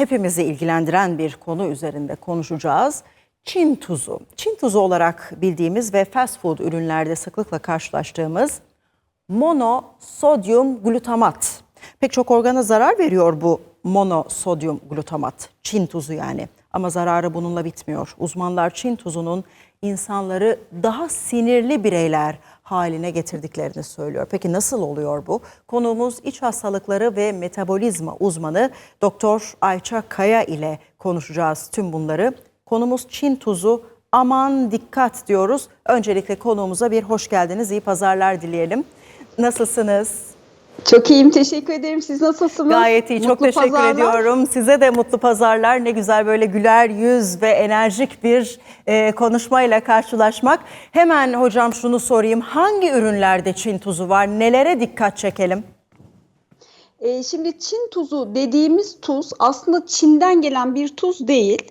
hepimizi ilgilendiren bir konu üzerinde konuşacağız. Çin tuzu. Çin tuzu olarak bildiğimiz ve fast food ürünlerde sıklıkla karşılaştığımız monosodyum glutamat. Pek çok organa zarar veriyor bu monosodyum glutamat. Çin tuzu yani. Ama zararı bununla bitmiyor. Uzmanlar Çin tuzunun insanları daha sinirli bireyler haline getirdiklerini söylüyor. Peki nasıl oluyor bu? Konuğumuz iç hastalıkları ve metabolizma uzmanı Doktor Ayça Kaya ile konuşacağız tüm bunları. Konumuz Çin tuzu. Aman dikkat diyoruz. Öncelikle konuğumuza bir hoş geldiniz. İyi pazarlar dileyelim. Nasılsınız? Çok iyiyim, teşekkür ederim. Siz nasılsınız? Gayet iyi, çok Mutlu teşekkür pazarlar. ediyorum. Size de mutlu pazarlar. Ne güzel böyle güler yüz ve enerjik bir e, konuşmayla karşılaşmak. Hemen hocam şunu sorayım. Hangi ürünlerde Çin tuzu var? Nelere dikkat çekelim? Ee, şimdi Çin tuzu dediğimiz tuz aslında Çin'den gelen bir tuz değil.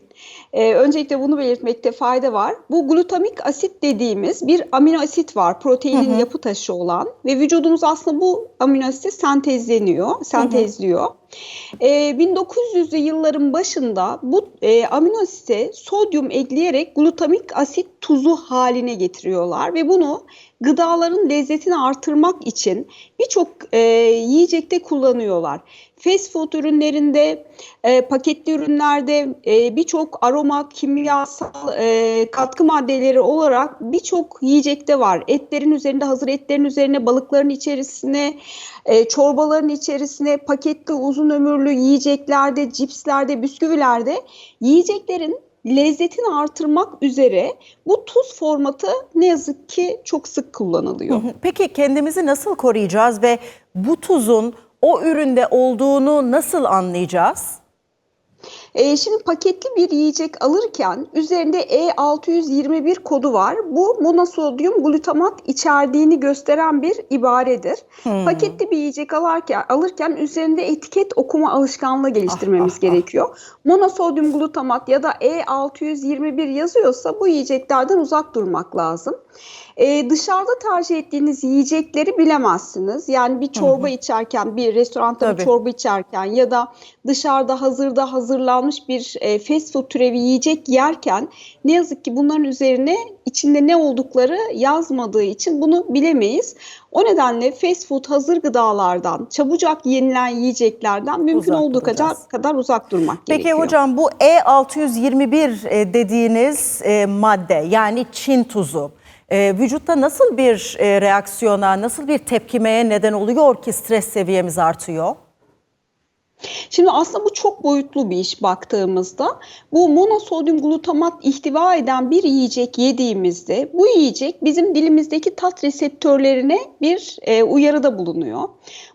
Ee, öncelikle bunu belirtmekte fayda var. Bu glutamik asit dediğimiz bir amino asit var. Proteinin yapı taşı olan ve vücudumuz aslında bu amino asiti sentezleniyor, sentezliyor. Ee, 1900'lü yılların başında bu e, amino asite sodyum ekleyerek glutamik asit tuzu haline getiriyorlar ve bunu gıdaların lezzetini artırmak için birçok e, yiyecekte kullanıyorlar. Fast food ürünlerinde, e, paketli ürünlerde e, birçok aroma, kimyasal e, katkı maddeleri olarak birçok yiyecekte var. Etlerin üzerinde, hazır etlerin üzerine, balıkların içerisine, e, çorbaların içerisine, paketli uzun ömürlü yiyeceklerde, cipslerde, bisküvilerde yiyeceklerin lezzetini artırmak üzere bu tuz formatı ne yazık ki çok sık kullanılıyor. Peki kendimizi nasıl koruyacağız ve bu tuzun o üründe olduğunu nasıl anlayacağız? E, şimdi paketli bir yiyecek alırken üzerinde E621 kodu var. Bu monosodyum glutamat içerdiğini gösteren bir ibaredir. Paketli bir yiyecek alırken, alırken üzerinde etiket okuma alışkanlığı geliştirmemiz Ah, ah, ah. gerekiyor. Monosodyum glutamat ya da E621 yazıyorsa bu yiyeceklerden uzak durmak lazım. Ee, dışarıda tercih ettiğiniz yiyecekleri bilemezsiniz. Yani bir çorba içerken, bir restoranda Tabii. bir çorba içerken ya da dışarıda hazırda hazırlanmış bir e, fast food türevi yiyecek yerken ne yazık ki bunların üzerine içinde ne oldukları yazmadığı için bunu bilemeyiz. O nedenle fast food hazır gıdalardan, çabucak yenilen yiyeceklerden mümkün Uzak olduğu kadar, kadar uzak durmak Peki gerekiyor. hocam bu E621 e, dediğiniz e, madde yani Çin tuzu e, vücutta nasıl bir e, reaksiyona, nasıl bir tepkimeye neden oluyor ki stres seviyemiz artıyor? Şimdi aslında bu çok boyutlu bir iş baktığımızda. Bu monosodyum glutamat ihtiva eden bir yiyecek yediğimizde bu yiyecek bizim dilimizdeki tat reseptörlerine bir e, uyarıda bulunuyor.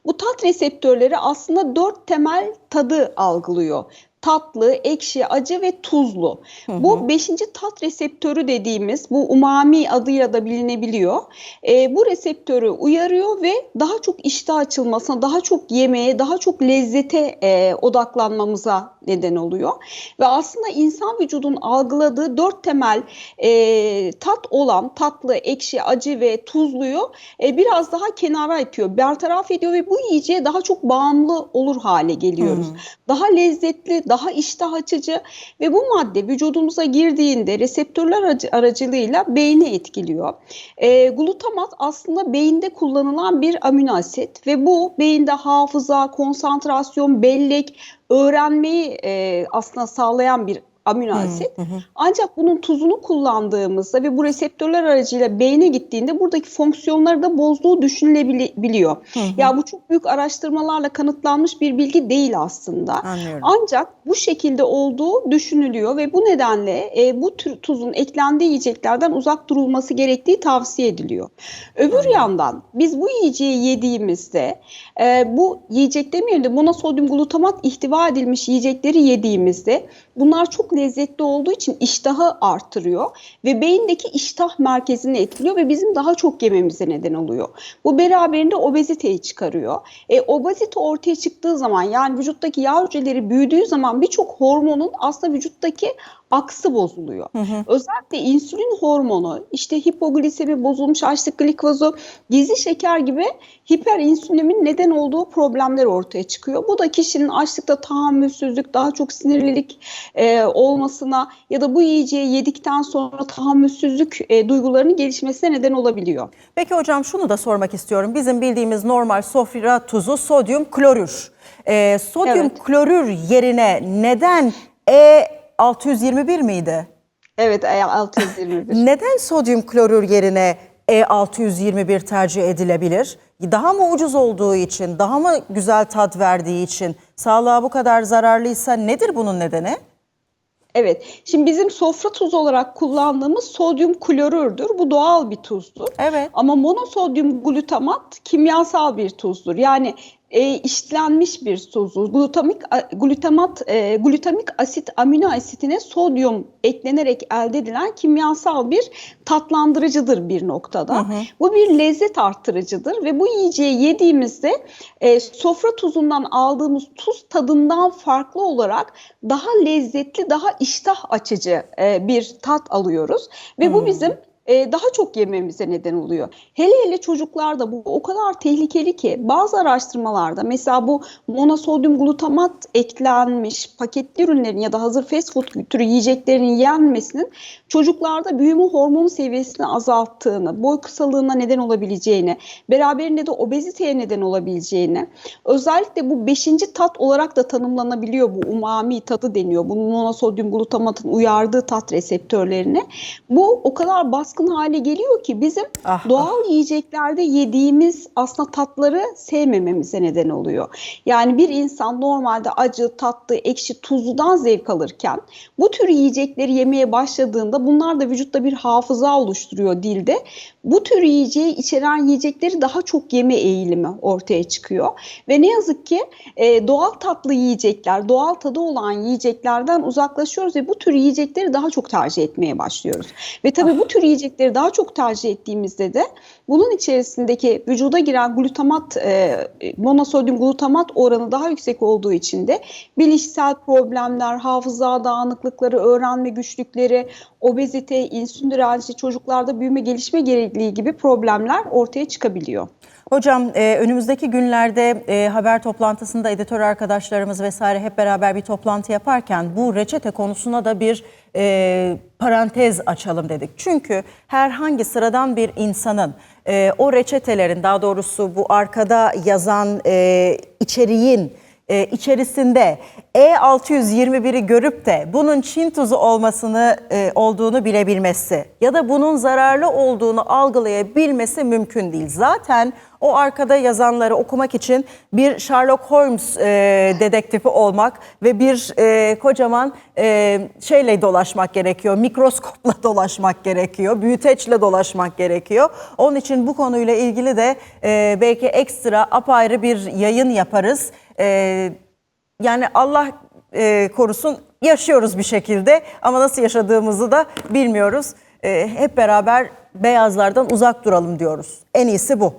Bu tat reseptörleri aslında dört temel tadı algılıyor. Tatlı, ekşi, acı ve tuzlu. Bu beşinci tat reseptörü dediğimiz bu umami adıyla da bilinebiliyor. E, bu reseptörü uyarıyor ve daha çok iştah açılmasına, daha çok yemeğe, daha çok lezzete e, odaklanmamıza neden oluyor. Ve aslında insan vücudun algıladığı dört temel e, tat olan tatlı, ekşi, acı ve tuzluyu e, biraz daha kenara itiyor, bertaraf ediyor ve bu yiyeceğe daha çok bağımlı olur hale geliyoruz. Daha lezzetli, daha iştah açıcı ve bu madde vücudumuza girdiğinde reseptörler aracı- aracılığıyla beyni etkiliyor. E, glutamat aslında beyinde kullanılan bir amino asit ve bu beyinde hafıza, konsantrasyon, bellek, öğrenmeyi e, aslında sağlayan bir amino asit. Ancak bunun tuzunu kullandığımızda ve bu reseptörler aracıyla beyne gittiğinde buradaki fonksiyonları da bozduğu düşünülebiliyor. Ya bu çok büyük araştırmalarla kanıtlanmış bir bilgi değil aslında. Anlıyorum. Ancak bu şekilde olduğu düşünülüyor ve bu nedenle e, bu tür tuzun eklendiği yiyeceklerden uzak durulması gerektiği tavsiye ediliyor. Öbür yandan biz bu yiyeceği yediğimizde e, bu yiyecek demeyelim de monosodyum glutamat ihtiva edilmiş yiyecekleri yediğimizde bunlar çok lezzetli olduğu için iştahı artırıyor ve beyindeki iştah merkezini etkiliyor ve bizim daha çok yememize neden oluyor. Bu beraberinde obeziteyi çıkarıyor. E, obezite ortaya çıktığı zaman yani vücuttaki yağ hücreleri büyüdüğü zaman birçok hormonun aslında vücuttaki aksı bozuluyor. Özellikle insülin hormonu, işte hipoglisemi bozulmuş açlık glikozu, gizli şeker gibi hiperinsülinemin neden olduğu problemler ortaya çıkıyor. Bu da kişinin açlıkta tahammülsüzlük, daha çok sinirlilik e, olmasına ya da bu yiyeceği yedikten sonra tahammülsüzlük e, duygularının gelişmesine neden olabiliyor. Peki hocam şunu da sormak istiyorum. Bizim bildiğimiz normal sofra tuzu sodyum klorür. Ee, sodyum Evet. klorür yerine neden E621 miydi? Evet, e, 621. Neden sodyum klorür yerine E621 tercih edilebilir? Daha mı ucuz olduğu için, daha mı güzel tat verdiği için, sağlığa bu kadar zararlıysa nedir bunun nedeni? Evet. Şimdi bizim sofra tuzu olarak kullandığımız sodyum klorürdür. Bu doğal bir tuzdur. Evet. Ama monosodyum glutamat kimyasal bir tuzdur. Yani e, işlenmiş bir tuzdur. Glutamik glutamat e, glutamik asit amino asitine sodyum eklenerek elde edilen kimyasal bir tatlandırıcıdır bir noktada. Bu bir lezzet arttırıcıdır ve bu yiyeceği yediğimizde e, sofra tuzundan aldığımız tuz tadından farklı olarak daha lezzetli, daha iştah açıcı e, bir tat alıyoruz ve bu bizim e, daha çok yememize neden oluyor. Hele hele çocuklarda bu o kadar tehlikeli ki bazı araştırmalarda mesela bu monosodyum glutamat eklenmiş paketli ürünlerin ya da hazır fast food türü yiyeceklerin yenmesinin çocuklarda büyüme hormonu seviyesini azalttığını, boy kısalığına neden olabileceğini, beraberinde de obeziteye neden olabileceğini, özellikle bu beşinci tat olarak da tanımlanabiliyor bu umami tadı deniyor. Bu monosodyum glutamatın uyardığı tat reseptörlerini. Bu o kadar baskın hale geliyor ki bizim Ah, doğal yiyeceklerde yediğimiz aslında tatları sevmememize neden oluyor. Yani bir insan normalde acı, tatlı, ekşi, tuzludan zevk alırken bu tür yiyecekleri yemeye başladığında bunlar da vücutta bir hafıza oluşturuyor dilde. Bu tür yiyeceği içeren yiyecekleri daha çok yeme eğilimi ortaya çıkıyor. Ve ne yazık ki e, doğal tatlı yiyecekler, doğal tadı olan yiyeceklerden uzaklaşıyoruz ve bu tür yiyecekleri daha çok tercih etmeye başlıyoruz. Ve tabii bu tür yiyecekleri daha çok tercih ettiğimizde de bunun içerisindeki vücuda giren glutamat, e, monosodyum glutamat oranı daha yüksek olduğu için de bilişsel problemler, hafıza dağınıklıkları, öğrenme güçlükleri, obezite, insülin direnci, çocuklarda büyüme gelişme gerikliği gibi problemler ortaya çıkabiliyor. Hocam e, önümüzdeki günlerde e, haber toplantısında editör arkadaşlarımız vesaire hep beraber bir toplantı yaparken bu reçete konusuna da bir e, parantez açalım dedik. Çünkü herhangi sıradan bir insanın e, o reçetelerin daha doğrusu bu arkada yazan e, içeriğin e, içerisinde E621'i görüp de bunun Çin tuzu olmasını e, olduğunu bilebilmesi ya da bunun zararlı olduğunu algılayabilmesi mümkün değil. Zaten o arkada yazanları okumak için bir Sherlock Holmes e, dedektifi olmak ve bir e, kocaman e, şeyle dolaşmak gerekiyor. Mikroskopla dolaşmak gerekiyor. Büyüteçle dolaşmak gerekiyor. Onun için bu konuyla ilgili de e, belki ekstra apayrı bir yayın yaparız. E, yani Allah e, korusun yaşıyoruz bir şekilde ama nasıl yaşadığımızı da bilmiyoruz. E, hep beraber beyazlardan uzak duralım diyoruz. En iyisi bu.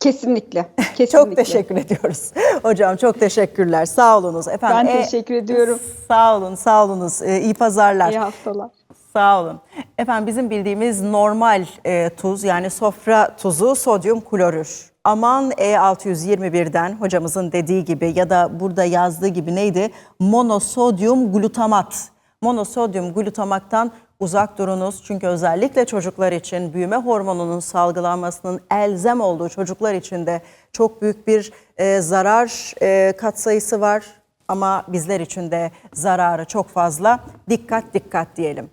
Kesinlikle. Kesinlikle. Çok teşekkür ediyoruz. Hocam çok teşekkürler. Sağ olunuz. Efendim, Ben e, teşekkür ediyorum. Sağ olun, sağ olunuz. E, iyi pazarlar. İyi haftalar. Sağ olun. Efendim bizim bildiğimiz normal e, tuz yani sofra tuzu sodyum klorür. Aman E621'den hocamızın dediği gibi ya da burada yazdığı gibi neydi? Monosodyum glutamat. Monosodyum glutamaktan uzak durunuz. Çünkü özellikle çocuklar için büyüme hormonunun salgılanmasının elzem olduğu çocuklar için de çok büyük bir e, zarar e, katsayısı var. Ama bizler için de zararı çok fazla. Dikkat dikkat diyelim.